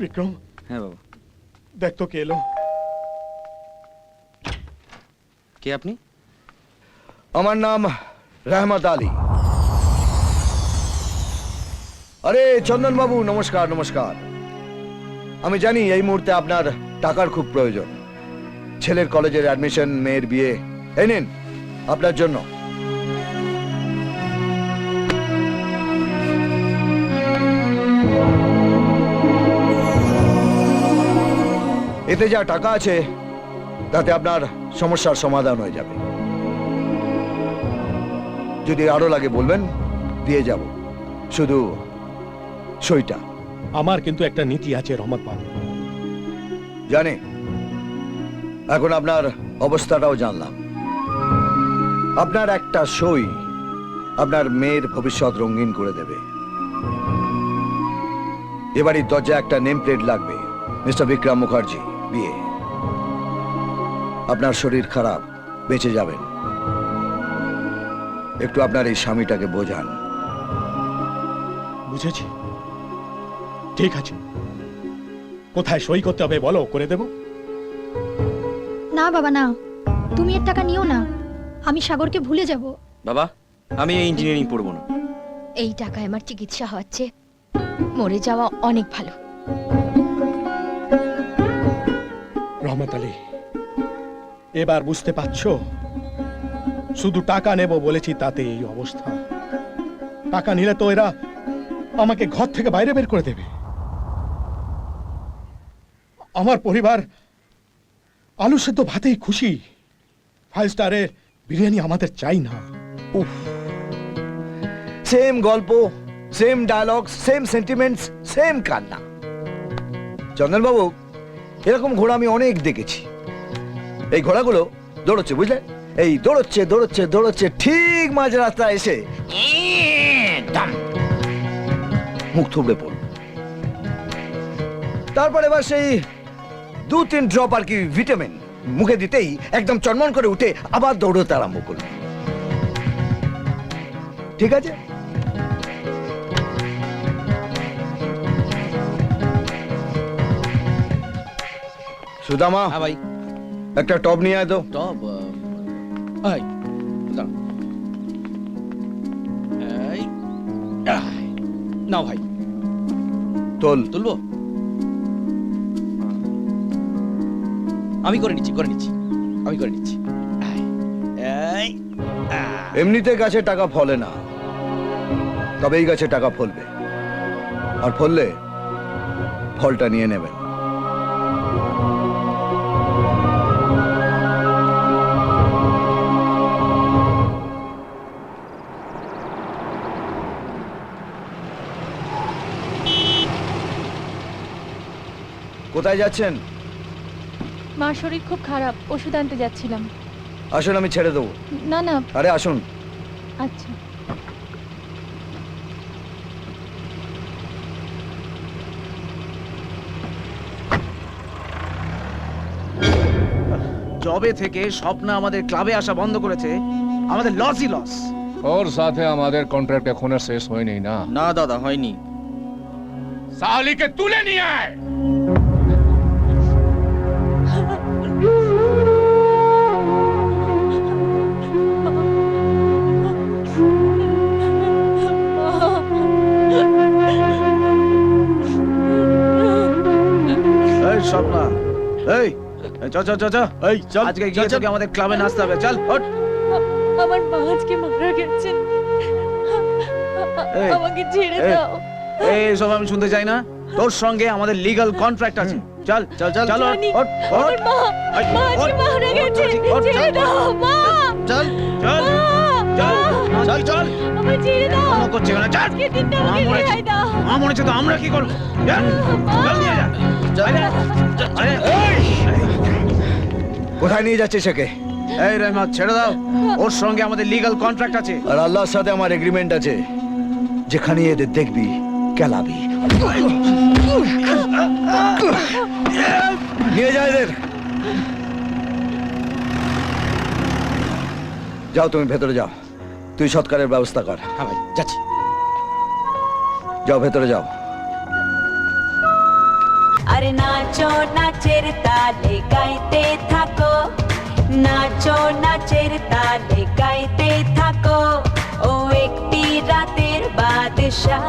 বিক্রম হ্যাঁ বাবা দেখ তো কে এলো কে আপনি আমার নাম রহমত আলী আরে চন্দন বাবু নমস্কার নমস্কার আমি জানি এই মুহূর্তে আপনার টাকার খুব প্রয়োজন ছেলের কলেজের অ্যাডমিশন মেয়ের বিয়ে এই নিন আপনার জন্য এতে যা টাকা আছে তাতে আপনার সমস্যার সমাধান হয়ে যাবে। যদি আরও লাগে বলবেন দিয়ে যাব। শুধু সইটা। আমার কিন্তু একটা নীতি আছে রহমত বাবু জানি। এখন আপনার অবস্থাটাও জানলাম। আপনার একটা সই আপনার মেয়ের ভবিষ্যৎ রঙিন করে দেবে। এবারই দরজা একটা নেম প্লেট লাগবে মিস্টার বিক্রম মুখার্জি। বিয়ে। আপনার শরীর খারাপ বেঁচে যাবেন। একটু আপনার এই স্বামীটাকে বোঝান। বুঝেছি। ঠিক আছে। কোথায় সই করতে হবে বলো করে দেব। না বাবা না। তুমি এর টাকা নিও না। আমি সাগরকে ভুলে যাব। বাবা আমি এই ইঞ্জিনিয়ারিং পড়ব না। এই টাকায় আমার চিকিৎসা হচ্ছে। মরে যাওয়া অনেক ভালো। রহমত আলী। এবার বুঝতে পারছ? শুধু টাকা নেব বলেছি তাতে এই অবস্থা। টাকা নিলে তো এরা আমাকে ঘর থেকে বাইরে বের করে দেবে। আমার পরিবার আলু সেদ্ধ ভাতেই খুশি। ফাইভ স্টারের বিরিয়ানি আমাদের চাই না। উফ। সেম গল্প, same dialogue, same sentiments, same কান্না। চন্দনবাবু এরকম ঘোড়া আমি অনেক দেখেছি। এই ঘোড়াগুলো দৌড়চ্ছে, বুঝলে? এই দৌড়চ্ছে দৌড়চ্ছে দৌড়চ্ছে, ঠিক মাঝ রাস্তা এসে মুখ থুবড়ে পড়ল। তারপরে এবার সেই দু তিন ড্রপ আর কি ভিটামিন মুখে দিতেই একদম চনমন করে উঠে আবার দৌড়তে আরম্ভ করল। ঠিক আছে? সুদামা হ্যাঁ ভাই। একটা টপ নিয়ে আয় তো। ভাই দাঁড়াও। এই, নাও ভাই। তোল। তুলবো? আমি করে নিচ্ছি করে নিচ্ছি। আমি করে নিচ্ছি। এমনিতে গাছে টাকা ফলে না তবে এই গাছে টাকা ফলবে। আর ফললে ফলটা নিয়ে নেবেন। কোথায় যাচ্ছেন? মা শরীর খুব খারাপ। ওষুধ আনতে যাচ্ছিলাম। আসুন আমি ছেড়ে দেবো। না না। আরে আসুন। আচ্ছা। জবে থেকে স্বপ্ন আমাদের ক্লাবে আসা বন্ধ করেছে আমাদের লসই লস ওর সাথে আমাদের কন্ট্রাক্ট এখনও শেষ হয়নি না? না দাদা হয়নি। সালিকে তুলে নিয়ে আয়! চ চ চ চ এই চল আজকে গিয়ে তোকে আমাদের ক্লাবে নাচতে হবে চল ওঠ। আমার মা আজকে মারা গেছেন আমাকে ছেড়ে দাও। এই সব আমি শুনতে চাই না। তোর সঙ্গে আমাদের লিগ্যাল কন্ট্রাক্ট আছে। চল চল চল চল ওঠ, জানি, ওঠ। মা আজকে মারা গেছে। ছেড়ে চল, দাও মা। চল। চল চল চল চল। আমায় ছেড়ে দাও। এখনও করছে না চল। আজকে দিনটা আমাকে রেহাই দাও। মা মনে হচ্ছে তো আমরা কি করব? যা, চল নিয়ে যা। আরে, আরে, এই, কোথায় নিয়ে যাচ্ছে সেকে? এই রহমত ছেড়ে দাও। ওর সঙ্গে আমাদের লিগ্যাল কন্ট্রাক্ট আছে। আর আল্লাহর সাথে আমার এগ্রিমেন্ট আছে। যেখানে এদের দেখবি কেলাবি। নিয়ে যায় এদের। যাও তুমি ভেতরে যাও। তুই সৎকারের ব্যবস্থা কর। হ্যাঁ ভাই যাচ্ছি। যাও ভেতরে যাও। আরে নাচো নাচের তালে গাইতে নাচো নাচের তালে গাইতে থাকো। ও একটি রাতের বাদশা